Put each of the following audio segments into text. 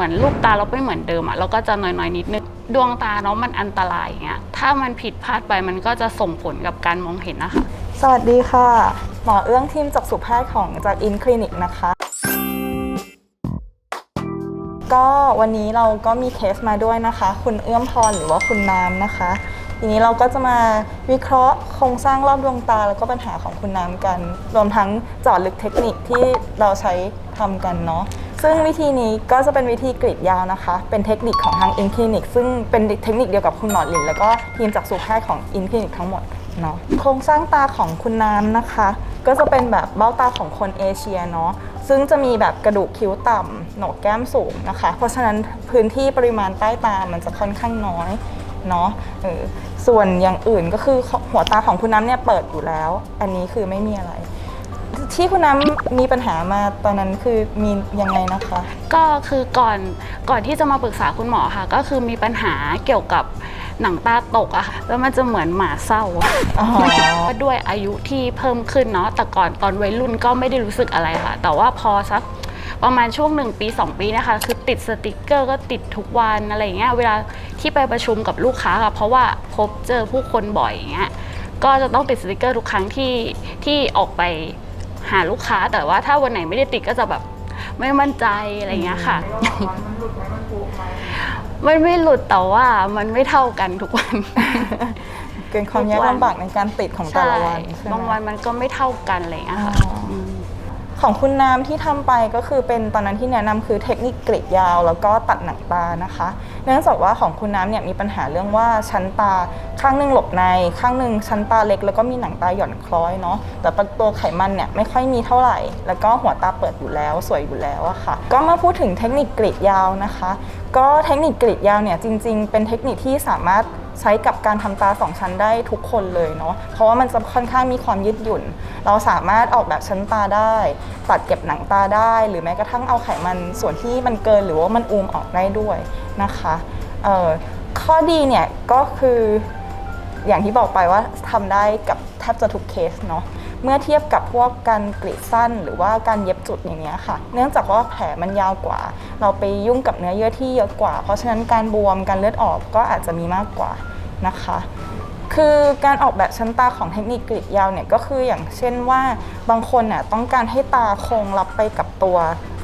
เหมือนลูกตาเราไม่เหมือนเดิมอะเราก็จะน้อยๆนิดนึงดวงตาเนาะมันอันตรายอย่างเงี้ยถ้ามันผิดพลาดไปมันก็จะส่งผลกับการมองเห็นนะคะ สวัสดีค่ะ หมอเอื้องทีมจากสุแพทย์ของจากอินคลินิกนะคะ ก็วันนี้เราก็มีเคสมาด้วยนะคะ คุณเอื้อมพรหรือว่าคุณน้ำนะคะทีนี้เราก็จะมาวิเคราะห์โครงสร้างรอบดวงตาแล้วก็ปัญหาของคุณน้ำกัน รวมทั้งเจาะลึกเทคนิคที่เราใช้ทำกันเนาะ ซึ่งวิธีนี้ก็จะเป็นวิธีกรีดยาวนะคะ เป็นเทคนิคของทางอินคลินิกซึ่งเป็นเทคนิคเดียวกับคุณหมอหลินแล้วก็ทีมจากสุแพทย์ของอินคลินิกทั้งหมดเนาะโครงสร้างตาของคุณน้ำนะคะ ก็จะเป็นแบบเบ้าตาของคนเอเชียเนาะซึ่งจะมีแบบกระดูกคิ้วต่ำโหนกแก้มสูงนะคะ เพราะฉะนั้นพื้นที่ปริมาณใต้ตามันจะค่อนข้างน้อยเนาะส่วนอย่างอื่นก็คือหัวตาของคุณน้ำเนี่ยเปิดอยู่แล้ว อันนี้คือไม่มีอะไร ที่คุณน้ำมีปัญหามาตอนนั้นคือมียังไงนะคะ ก็คือก่อนก่อนที่จะมาปรึกษาคุณหมอค่ะ ก็คือมีปัญหาเกี่ยวกับหนังตาตกอะค่ะแล้วมันจะเหมือนหมาเศร้าอ๋อก็ด้วยอายุที่เพิ่มขึ้นเนาะแต่ก่อนตอนวัยรุ่นก็ไม่ได้รู้สึกอะไรค่ะ แต่ว่าพอสักประมาณช่วงหนึ่งปี 2 ปีเนะคะ คือติดสติกเกอร์ก็ติดทุกวันอะไรอย่างเงี้ยเวลาที่ไปประชุมกับลูกค้าค่ะเพราะว่าพบเจอผู้คนบ่อยอย่างเงี้ยก็จะต้องติดสติกเกอร์ทุกครั้งที่ที่ออกไป หาลูกค้าแต่ว่าถ้าวันไหนไม่ได้ติดก็จะแบบไม่มั่นใจอะไรอย่างเงี้ยค่ะ มันไม่หลุดแต่ว่ามันไม่เท่ากันทุกวัน เกินความยากลำบากในการติดของแต่ละวันใช่ไหมบางวันมันก็ไม่เท่ากันอะไรอย่างเลยค่ะอ๋ออืม ของคุณน้ำที่ทำไปก็คือเป็นตอนนั้นที่แนะนำคือเทคนิคกรีดยาว แล้วก็ตัดหนังตานะคะ เนื่องจากว่าของคุณน้ำเนี่ยมีปัญหาเรื่องว่าชั้นตาข้างหนึงหลบในข้างหนึ่งชั้นตาเล็ก แล้วก็มีหนังตาหย่อนคล้อยเนาะแต่ตัวไขมันเนี่ยไม่ค่อยมีเท่าไหร่ แล้วก็หัวตาเปิดอยู่แล้วสวยอยู่แล้วอะค่ะ ก็มาพูดถึงเทคนิคกรีดยาวนะคะ ก็เทคนิคกรีดยาวเนี่ยจริง ๆ เป็นเทคนิคที่สามารถ ใช้กับการทำตาสองชั้นได้ทุกคนเลยเนาะเพราะว่ามันจะค่อนข้างมีความยืดหยุ่น เราสามารถออกแบบชั้นตาได้ ตัดเก็บหนังตาได้ หรือแม้กระทั่งเอาไขมันส่วนที่มันเกินหรือว่ามันอูมออกได้ด้วยนะคะเอ่อข้อดีเนี่ยก็คืออย่างที่บอกไปว่าทำได้กับแทบจะทุกเคสเนาะ เมื่อเทียบกับพวกการกรีดสั้น หรือว่าการเย็บจุดอย่างเงี้ยค่ะ เนื่องจากว่าแผลมันยาวกว่า เราไปยุ่งกับเนื้อเยื่อที่เยอะกว่า เพราะฉะนั้นการบวมการเลือดออกก็อาจจะมีมากกว่านะคะคือการออกแบบชั้นตาของเทคนิคกรีดยาวเนี่ยก็คืออย่างเช่นว่าบางคนน่ะต้องการให้ตาคงรับไปกับตัว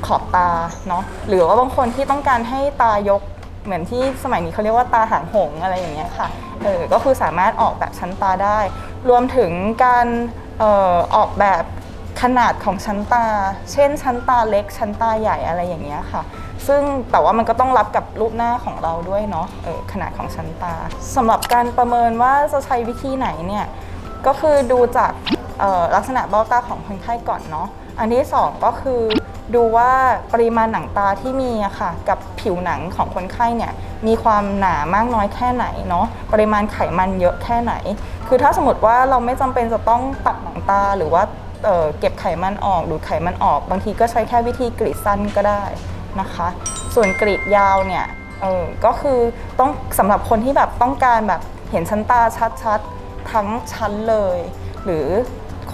ขอบตาเนาะหรือว่าบางคนที่ต้องการให้ตายกเหมือนที่สมัยนี้เขาเรียกว่าตาหางหงอะไรอย่างเงี้ยค่ะเออก็คือสามารถออกแบบชั้นตาได้ รวมถึงการ เอ่อออกแบบขนาดของชั้นตา เช่นชั้นตาเล็ก ชั้นตาใหญ่อะไรอย่างเงี้ยค่ะ ซึ่งแต่ว่ามันก็ต้องรับกับรูปหน้าของเราด้วยเนาะเออขนาดของชั้นตาสำหรับการประเมินว่าจะใช้วิธีไหนเนี่ยก็คือดูจากออลักษณะเบ้าตาของคนไข้ก่อนเนาะอันที่สองก็คือ ดูว่าปริมาณหนังตาที่มีอะค่ะ กับผิวหนังของคนไข้เนี่ยมีความหนามากน้อยแค่ไหนเนาะปริมาณไขมันเยอะแค่ไหน คือถ้าสมมติว่าเราไม่จำเป็นจะต้องตัดหนังตาหรือว่าเเก็บไขมันออกดูไขมันออก บางทีก็ใช้แค่วิธีกรีดสั้นก็ได้นะคะ ส่วนกรีดยาวเนี่ยเออก็คือต้องสำหรับคนที่แบบต้องการแบบเห็นชั้นตาชัดๆ ทั้งชั้นเลย หรือ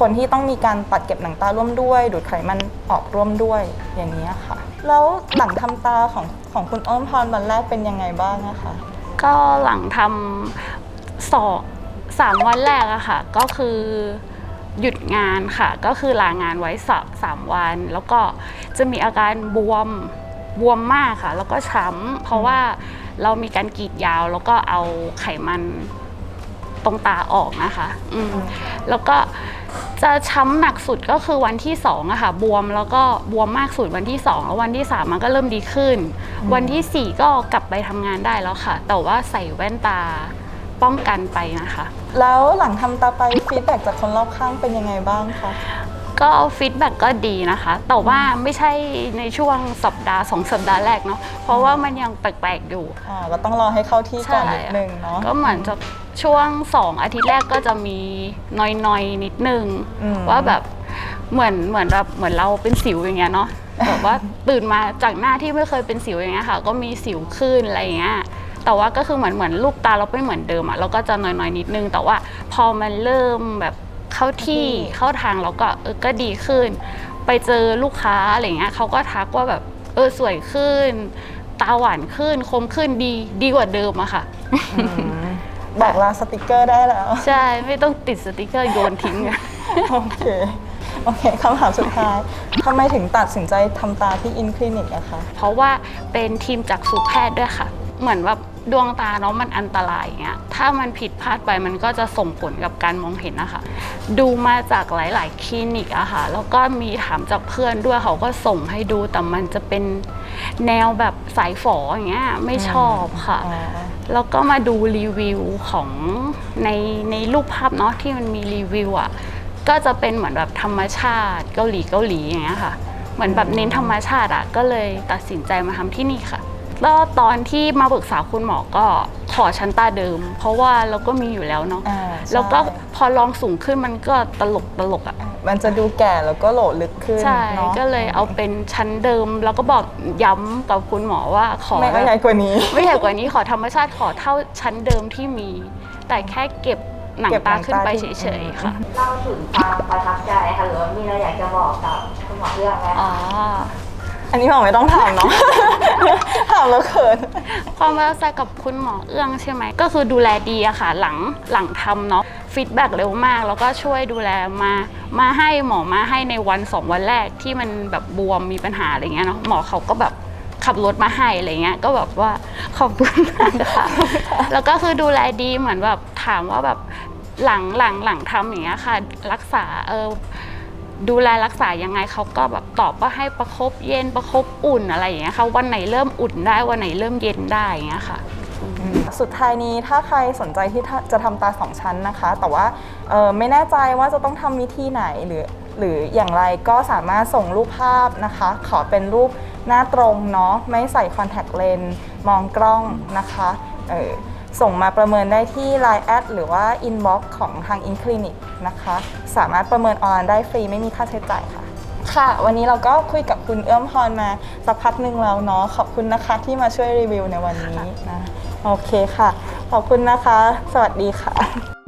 คนที่ต้องมีการตัดเก็บหนังตาร่วมด้วย ดูดไขมันออกร่วมด้วยอย่างนี้ยค่ะ แล้วหลังทำตาของของคุณอ้อมพรวันแรกเป็นยังไงบ้างนะคะ ก็หลังทำสองสามวันแรกอะค่ะ ก็คือหยุดงานค่ะ ก็คือลางานไว้สามสามวัน แล้วก็จะมีอาการบวมบวมมากค่ะ แล้วก็ช้ำเพราะว่าเรามีการกรีดยาว แล้วก็เอาไขมันตรงตาออกนะคะ อืมแล้วก็ จะช้ำหนักสุดก็คือวันที่สองอะค่ะบวมแล้วก็บวมมากสุดวันที่สองแล้ววันที่สามมันก็เริ่มดีขึ้น วันที่สี่ก็กลับไปทำงานได้แล้วค่ะ แต่ว่าใส่แว่นตาป้องกันไปนะคะ แล้วหลังทำตาไปฟีดแบ็จากคนรอบข้างเป็นยังไงบ้างคะ ก็ฟีดแบ็กก็ดีนะคะ แต่ว่าไม่ใช่ในช่วงสัปดาห์สองสัปดาห์แรกเนาะเพราะว่ามันยังแปลกๆอยู่อ่าก็ต้องรอให้เข้าที่ก่อนใช่นิดนึงเนาะก็เหมือนจะช่วงสองอาทิตย์แรกก็จะมีนอยๆนิดนึงอืมว่าแบบเหมือนเหมือนแบบเหมือนเราเป็นสิวอย่างเงี้ยเนาะแบบว่าตื่นมาจากหน้าที่ไม่เคยเป็นสิวอย่างเงี้ยค่ะ ก็มีสิวขึ้นอะไรอย่างเงี้ยแต่ว่าก็คือเหมือนเหมือนลูกตาเราไม่เหมือนเดิมอะเราก็จะน้อยๆนิดนึง แต่ว่าพอมันเริ่มแบบ เข้าที่เข้าทางเราก็เออก็ดีขึ้น ไปเจอลูกค้าอะไรเงี้ยเขาก็ทักว่าแบบเออสวยขึ้น ตาหวานขึ้นคมขึ้นดีดีกว่าเดิมอะค่ะ บอกลาสติกเกอร์ได้แล้ว ใช่ไม่ต้องติดสติกเกอร์โยนทิ้งอะ โอเค โอเคคำถามสุดท้ายทำไมถึงตัดสินใจทำตาที่อินคลินิกอะคะ เพราะว่าเป็นทีมจากสูแพทย์ด้วยค่ะ เหมือนแบบ ดวงตาเนาะมันอันตรายอย่างเงี้ย ถ้ามันผิดพลาดไปมันก็จะส่งผลกับการมองเห็นนะคะ ดูมาจากหลาย ๆ คลินิกอะค่ะ แล้วก็มีถามจากเพื่อนด้วยเขาก็ส่งให้ดู แต่มันจะเป็นแนวแบบสายฝออย่างเงี้ยไม่ชอบค่ะอ๋อแล้วก็มาดูรีวิวของในในรูปภาพเนาะที่มันมีรีวิวอะ่ะก็จะเป็นเหมือนแบบธรรมชาติเกาหลีเกาหลีอย่างเงี้ยค่ะ เหมือนแบบเน้นธรรมชาติอะ่ะก็เลยตัดสินใจมาทำที่นี่ค่ะ แล้วตอนที่มาปรึกษาคุณหมอก็ขอชั้นตาเดิม เพราะว่าเราก็มีอยู่แล้วเนาะอ่าใช่แล้วก็พอลองสูงขึ้นมันก็ตลกตลกอะ มันจะดูแก่แล้วก็โหลลึกขึ้นใช่ เนาะก็เลยเอาเป็นชั้นเดิม แล้วก็บอกย้ำกับคุณหมอว่าขอไม่เอาใหญ่กว่านี้ ไม่ใหญ่กว่านี้ขอธรรมชาติขอเท่าชั้นเดิมที่มี แต่แค่เก็บหนังเก็บหนัตางขึ้นไปตาเฉขึ้นยๆค่ะ เล่าถึงความประทับใจค่ะหรือว่ามีอะไรอยากจะบอกกับคุณหมอเรื่องไหมอ๋อ อันนี้หมอไม่ต้องถามเนาะ ถามแล้วเขิน ความประทับใจกับคุณหมอเอื้องใช่ไหม ก็คือดูแลดีอะค่ะ หลังหลังทำเนาะฟีดแบ็กเร็วมาก แล้วก็ช่วยดูแลมามาให้หมอมาให้ในวันสองวันแรกที่มันแบบบวมมีปัญหาอะไรเงี้ยเนาะหมอเขาก็แบบขับรถมาให้อะไรเงี้ยก็แบบว่าขอบคุณมากค่ะ แล้วก็คือดูแลดีเหมือนแบบถามว่าแบบหลังหลังหลังทำอย่างเงี้ยค่ะ รักษาเออ ดูแลรักษายังไงเขาก็แบบตอบว่าให้ประคบเย็นประคบอุ่นอะไรอย่างเงี้ยค่ะวันไหนเริ่มอุ่นได้วันไหนเริ่มเย็นได้อย่างเงี้ยค่ะ สุดท้ายนี้ถ้าใครสนใจที่จะทำตาสองชั้นนะคะ แต่ว่าไม่แน่ใจว่าจะต้องทำวิธีไหนหรือ หรืออย่างไรก็สามารถส่งรูปภาพนะคะ ขอเป็นรูปหน้าตรงเนาะไม่ใส่คอนแทคเลนส์มองกล้องนะคะเออ ส่งมาประเมินได้ที่ Line แอดหรือว่า Inbox ของทาง In Clinic นะคะ สามารถประเมินออนไลน์ได้ฟรีไม่มีค่าใช้จ่ายค่ะ ค่ะ วันนี้เราก็คุยกับคุณเอื้อมพรมาสักพักหนึ่งแล้วเนาะขอบคุณนะคะที่มาช่วยรีวิวในวันนี้นะโอเคค่ะ ขอบคุณนะคะ สวัสดีค่ะ